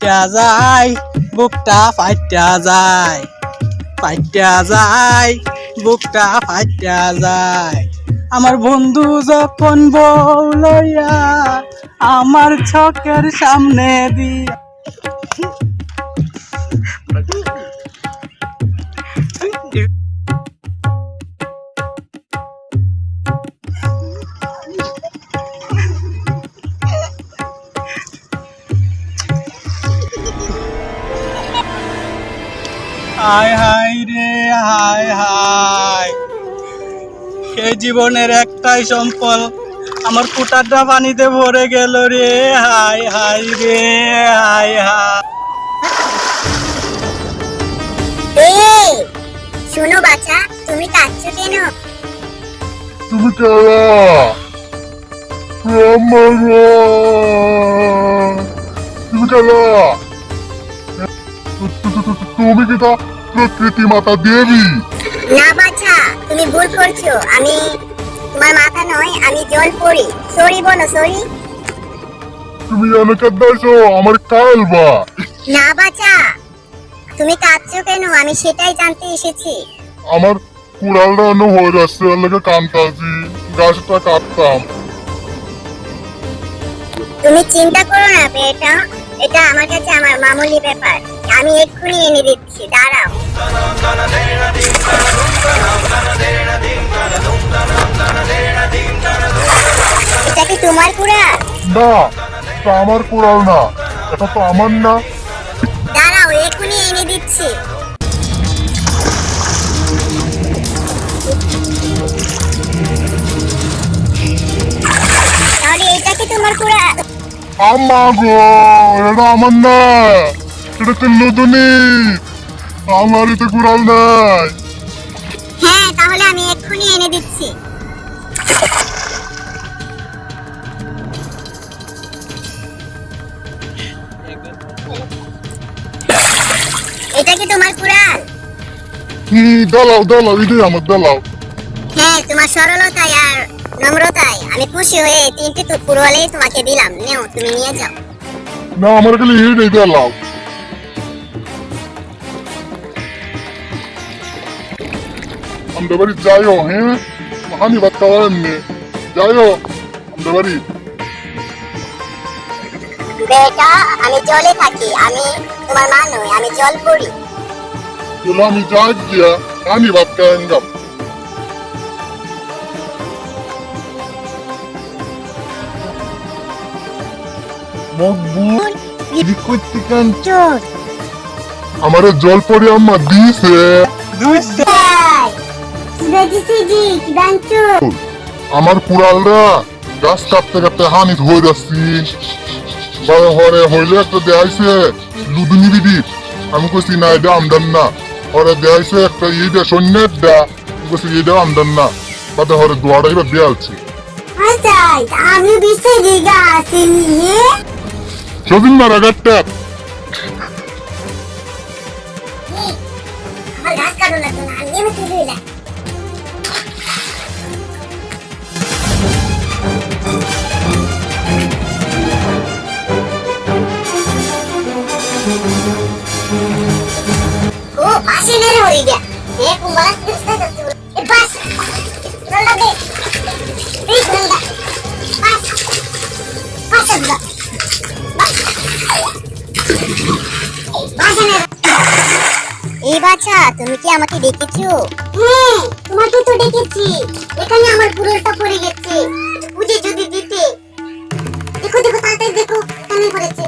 ফাইটা যায়, বুকটা ফাইটা যায়। ফাইটা যায়, বুকটা ফাইটা যায়। আমার বন্ধু যখন বউ লইয়া, আমার ছকের সামনে দিয়া হায় হায় রে হায় হায়। এই জীবনের একটাই সম্পদ আমার কুটারটা পানিতে ভরে গেল রে হায় হায় রে হায় হায়। এই শোনো বাচ্চা তুমি কাঁদছো কেন? তুমি কারা? আমার তুমি কারা? তুমি কি তা প্রকৃতি মাতা দেবী। না বাচ্চা তুমি ভুল করছ। আমি তোমার মাথা নয় আমি জল পড়ি। সরি বলো সরি। তুমি এলাকার দাইছো আমার কালবা। না বাচ্চা তুমি কাঁদছো কেন? আমি সেটাই জানতে এসেছি। আমার কুড়ালটা অন্য হয়ে যাচ্ছে এলাকা কান্তাছি। গাছটা কাটতাম। তুমি চিন্তা করো না এটা এটা আমার কাছে আমার মামুলি ব্যাপার। আমি এক্ষুনি এনে দিচ্ছি দাঁড়াও। এটা কি তোমার কুড়া? না এটা আমার কুড়াল না এটা তো আমার না। দাঁড়াও এক্ষুনি এনে দিচ্ছি। আমা গো এটা আমার না এটা তো নতুনই আমার এতে কুড়াল নাই হ্যাঁ তাহলে আমি এক্ষুনি এনে দিচ্ছি এটা কি তোমার কুড়াল হুম দালাও দালাও এটাই আমার দালাও হ্যাঁ তোমার সরলতায় আর নম্রতায় আমি খুশি হয়ে তিনটে তো কুড়ালেই তোমাকে দিলাম। নেও তুমি নিয়ে যাও। না আমার খালি এটাই দালাও আমরা বাড়ি যাইও হ্যাঁ? হানি ভাত খাওয়ার এমনি যাইও আমরা বাড়ি বেটা আমি জলে থাকি আমি তোমার মা নই আমি জল পড়ি। চলো আমি যাই গিয়া ভাত খাওয়ান মকবুল করতে আমারে জল পড়ে আম্মা দিছে। আমার কুড়ালরা গাছ কাটতে কাটতে হানি হয়ে যাচ্ছি। বড় হরে হইলে একটা দেখাইছে লুদুনি বিদি আমি কইছি না এটা আমদান না। হরে দেখাইছে একটা ইয়ে সৈন্যের দা। আমি কইছি এটা আমদান না। বাদে হরে দোয়াটা এবার দেয়ালছি। আমি বিছে দিগা আছে নিয়ে সদিন না রাগারটা আমার ঘাস কাটো না তো আমি এমনি তুই না ও পাশে নেড়ে হয়ে গিয়া এ কুমার কিস্তা করতে এ পাশ নন্দা দে এই নন্দা পাশ এই বাচ্চা তুমি কি আমাকে ডেকেছো? হ্যাঁ তোমাকে তো ডেকেছি। এখানে আমার পুরোটা পড়ে গেছে। বুঝে যদি দিতে। দেখো দেখো তাড়াতাড়ি দেখো এখানে পড়েছে।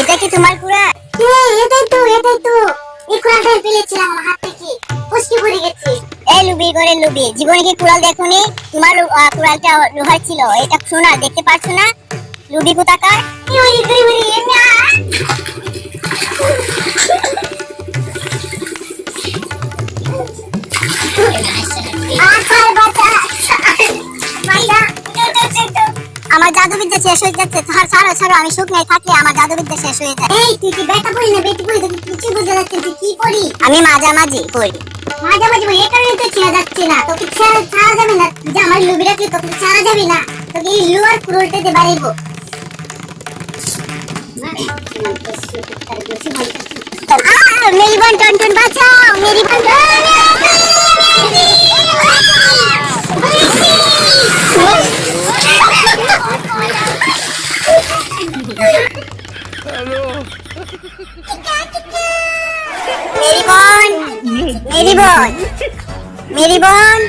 এটা কি তোমার কুড়া হ্যাঁ এটাই তো এটাই তো। এই কুড়াটা পেলেছিলাম আমার হাত থেকে। পুষ্টি পড়ে গেছে। এই লুবি করে লুবি জীবনে কি কুড়াল দেখোনি? তোমার কুড়ালটা লোহার ছিল এটা সোনার দেখতে পাচ্ছ না? ওরে না আমার জাদুবিদ্যা শেষ হয়ে যাচ্ছে। ছাড়, ছাড়ো ছাড়ো, আমি সুখ আমার জাদুবিদ্যা শেষ হয়ে যায় এই, তুই কি বেটা পড়ি না, বেটি পড়ি তোকে কিছু বুঝতে যাচ্ছে তুই কি আমি মাঝামাঝি পড়ি মাঝামাঝি পড়ি এই কারণে তো যাচ্ছে না। তোকে ছাড়া যাবে না। যে, আমার লুবিরা কি তোকে ছাড়া যাবে না? তোকে এই লুয়ার বাড়িব মেরি বোন টনটন বাঁচাও মেরি বোন মেরি বোন মেরি বোন মেরি বোন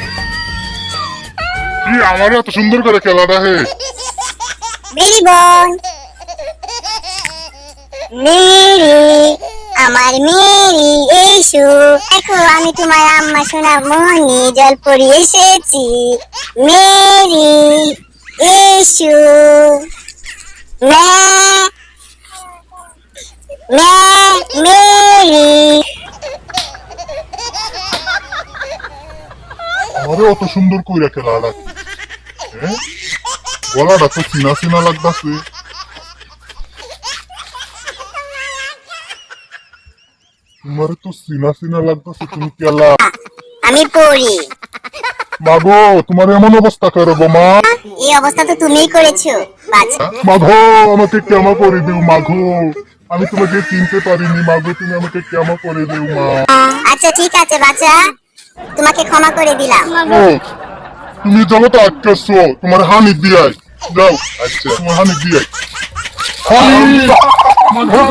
কি আমার এত সুন্দর করে খেলাটা হে? মেরি বোন মেরি, আমার মেরি এসো। দেখো, আমি তোমার আম্মা সোনা মোহনি জল পরি এসেছি। মেরি এসো। মেরি। আমারে অত সুন্দর করে খেলাটা হ্যাঁ? গলাটা তো চিনা চিনা লাগতাছে। তোমার তো চিনা চিনা লাগতাছে তুমি কেলা? আমি পড়ি। মাগো তোমার এমন অবস্থা করব মা? এই অবস্থা তো তুমিই করেছ বাচ্চা মাঘো আমাকে ক্ষমা করে দিও মাঘো আমি তোমাকে চিনতে পারিনি মাঘো তুমি আমাকে ক্ষমা করে দিও মা। আচ্ছা ঠিক আছে বাচ্চা তোমাকে ক্ষমা করে দিলাম। তুমি জগতে আটকাছো তোমার হানি দিয়াই যাও আচ্ছা তোমার হানি দিয়াই হানি! মাঘো